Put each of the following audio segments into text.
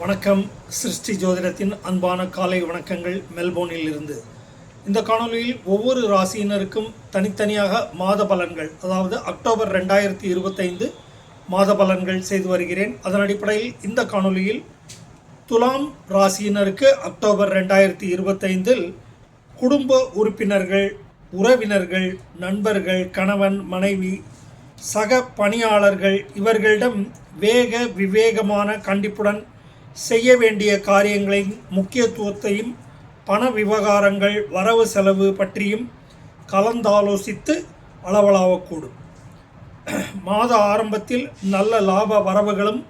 வணக்கம். சிருஷ்டி ஜோதிடத்தின் அன்பான காலை வணக்கங்கள் மெல்போர்னில் இருந்து இந்த காணொளியில் ஒவ்வொரு ராசியினருக்கும் தனித்தனியாக மாத பலன்கள் அதாவது அக்டோபர் ரெண்டாயிரத்தி இருபத்தைந்து மாத பலன்கள் செய்து வருகிறேன். அதன் அடிப்படையில் இந்த காணொலியில் துலாம் ராசியினருக்கு அக்டோபர் ரெண்டாயிரத்தி இருபத்தைந்தில் குடும்ப உறுப்பினர்கள் உறவினர்கள் நண்பர்கள் கணவன் மனைவி சக பணியாளர்கள் இவர்களிடம் வேக விவேகமான கண்டிப்புடன் செய்ய வேண்டிய காரியங்களின் முக்கியத்துவத்தையும் பண விவகாரங்கள் வரவு செலவு பற்றியும் கலந்தாலோசித்து அளவலாவக்கூடும். மாத ஆரம்பத்தில் நல்ல லாப வரவுகளும்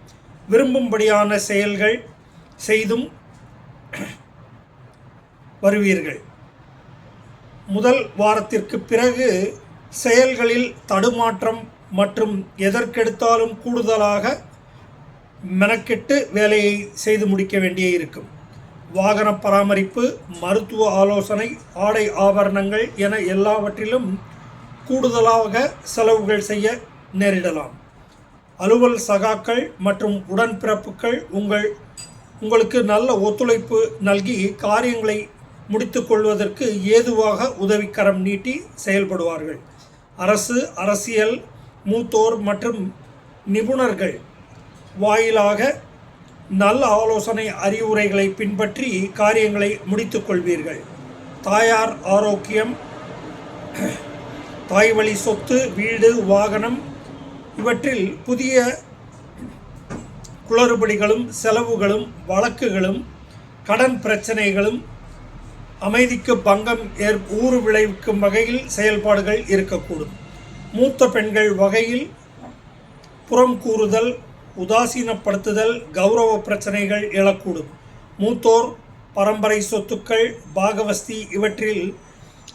விரும்பும்படியான செயல்கள் செய்தும் வருவீர்கள். முதல் வாரத்திற்கு பிறகு செயல்களில் தடுமாற்றம் மற்றும் எதற்கெடுத்தாலும் கூடுதலாக மெனக்கெட்டு வேலையை செய்து முடிக்க வேண்டியே இருக்கும் வாகன பராமரிப்பு மருத்துவ ஆலோசனை ஆடை ஆபரணங்கள் என எல்லாவற்றிலும் கூடுதலாக செலவுகள் செய்ய நேரிடலாம். அலுவல் சகாக்கள் மற்றும் உடன்பிறப்புகள் உங்கள் உங்களுக்கு நல்ல ஒத்துழைப்பு நல்கி காரியங்களை முடித்துக்கொள்வதற்கு ஏதுவாக உதவிக்கரம் நீட்டி செயல்படுவார்கள். அரசு அரசியல் மூத்தோர் மற்றும் நிபுணர்கள் வாயிலாக நல்ல ஆலோசனை அறிவுரைகளை பின்பற்றி காரியங்களை முடித்துக்கொள்வீர்கள். தாயார் ஆரோக்கியம் தாய் வழி சொத்து வீடு வாகனம் இவற்றில் புதிய குளறுபடிகளும் செலவுகளும் வழக்குகளும் கடன் பிரச்சனைகளும் அமைதிக்கு பங்கம் ஏற் ஊறு விளைவிக்கும் வகையில் செயல்பாடுகள் இருக்கக்கூடும். மூத்த பெண்கள் வகையில் புறம் கூறுதல் உதாசீனப்படுத்துதல் கௌரவ பிரச்சனைகள் எழக்கூடும். மூத்தோர் பரம்பரை சொத்துக்கள் பாகவஸ்தி இவற்றில்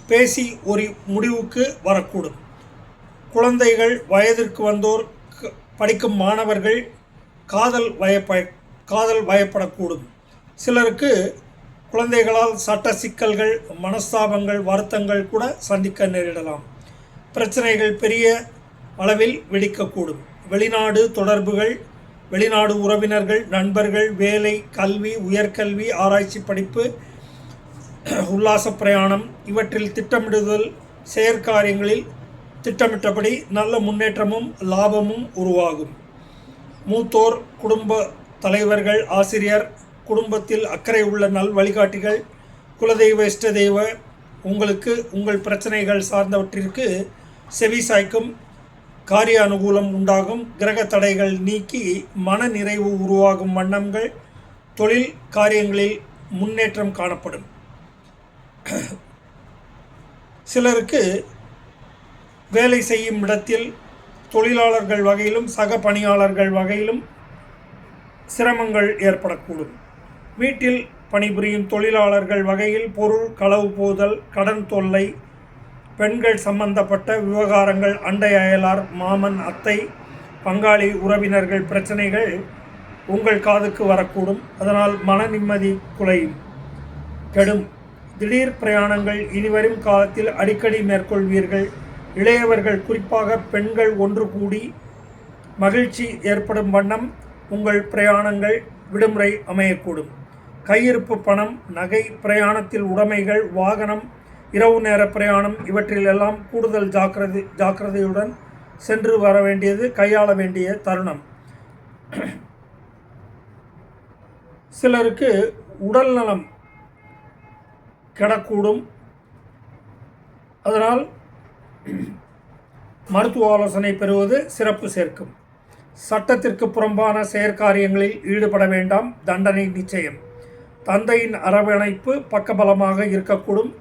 பேசி ஒரு முடிவுக்கு வரக்கூடும். குழந்தைகள் வயதிற்கு வந்தோர் க- படிக்கும் மாணவர்கள் காதல் வயப்ப காதல் வயப்படக்கூடும். சிலருக்கு குழந்தைகளால் சட்ட சிக்கல்கள் மனஸ்தாபங்கள் வருத்தங்கள் கூட சந்திக்க நேரிடலாம். பிரச்சனைகள் பெரிய அளவில் வெடிக்கக்கூடும். வெளிநாடு தொடர்புகள் வெளிநாடு உறவினர்கள் நண்பர்கள் வேலை கல்வி உயர்கல்வி ஆராய்ச்சி படிப்பு உல்லாச பிரயாணம் இவற்றில் திட்டமிடுதல் செயற்காரியங்களில் திட்டமிட்டபடி நல்ல முன்னேற்றமும் லாபமும் உருவாகும். மூத்தோர் குடும்ப தலைவர்கள் ஆசிரியர் குடும்பத்தில் அக்கறை உள்ள நல் வழிகாட்டிகள் குலதெய்வ இஷ்ட தெய்வ உங்களுக்கு உங்கள் பிரச்சனைகள் சார்ந்தவற்றிற்கு செவி சாய்க்கும் காரிய அனுகூலம் உண்டாகும். கிரக தடைகள் நீக்கி மன நிறைவு உருவாகும் வண்ணங்கள் தொழில் காரியங்களில் முன்னேற்றம் காணப்படும். சிலருக்கு வேலை செய்யும் இடத்தில் தொழிலாளர்கள் வகையிலும் சக பணியாளர்கள் வகையிலும் சிரமங்கள் ஏற்படக்கூடும். வீட்டில் பணிபுரியும் தொழிலாளர்கள் வகையில் பொருள் களவு போதல் கடன் தொல்லை பெண்கள் சம்பந்தப்பட்ட விவகாரங்கள் அண்டை அயலார் மாமன் அத்தை பங்காளி உறவினர்கள் பிரச்சனைகள் உங்கள் காதுக்கு வரக்கூடும். அதனால் மன நிம்மதி குலையும். கெடும். திடீர் பிரயாணங்கள் இனிவரும் காலத்தில் அடிக்கடி மேற்கொள்வீர்கள். இளையவர்கள் குறிப்பாக பெண்கள் ஒன்று கூடி மகிழ்ச்சி ஏற்படும் வண்ணம் உங்கள் பிரயாணங்கள் விடுமுறை அமையக்கூடும். கையிருப்பு பணம் நகை பிரயாணத்தில் உடைமைகள் வாகனம் இரவு நேர பிரயாணம் இவற்றிலெல்லாம் கூடுதல் ஜாக்கிரதை ஜாக்கிரதையுடன் சென்று வர வேண்டியது கையாள வேண்டிய தருணம். சிலருக்கு உடல் நலம் கெடக்கூடும். அதனால் மருத்துவ ஆலோசனை பெறுவது சிறப்பு சேர்க்கும். சட்டத்திற்கு புறம்பான செயற்காரியங்களில் ஈடுபட வேண்டாம் தண்டனை நிச்சயம். தந்தையின் அரவணைப்பு பக்கபலமாக இருக்கக்கூடும்.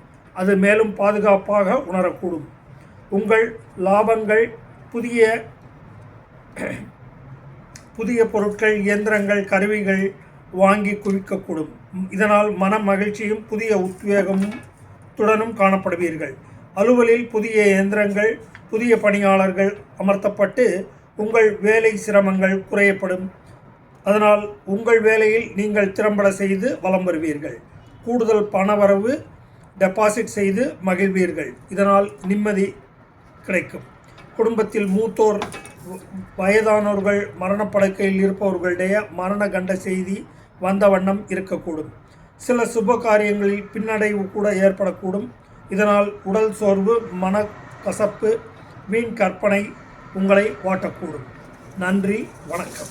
அது மேலும் பாதுகாப்பாக உணரக்கூடும். உங்கள் லாபங்கள் புதிய புதிய பொருட்கள் இயந்திரங்கள் கருவிகள் வாங்கி குவிக்கக்கூடும். இதனால் மன மகிழ்ச்சியும் புதிய உத்வேகமும் துடனும் காணப்படுவீர்கள். அலுவலில் புதிய இயந்திரங்கள் புதிய பணியாளர்கள் அமர்த்தப்பட்டு உங்கள் வேலை சிரமங்கள் குறையப்படும். அதனால் உங்கள் வேலையில் நீங்கள் திறம்பட செய்து வலம் வருவீர்கள். கூடுதல் பணவரவு டெபாசிட் செய்து மகிழ்வீர்கள். இதனால் நிம்மதி கிடைக்கும். குடும்பத்தில் மூத்தோர் வயதானோர்கள் மரணப்படுக்கையில் இருப்பவர்களுடைய மரண கண்ட செய்தி வந்த வண்ணம் இருக்கக்கூடும். சில சுப காரியங்களில் பின்னடைவு கூட ஏற்படக்கூடும். இதனால் உடல் சோர்வு மன கசப்பு வீண் கற்பனை உங்களை வாட்டக்கூடும். நன்றி வணக்கம்.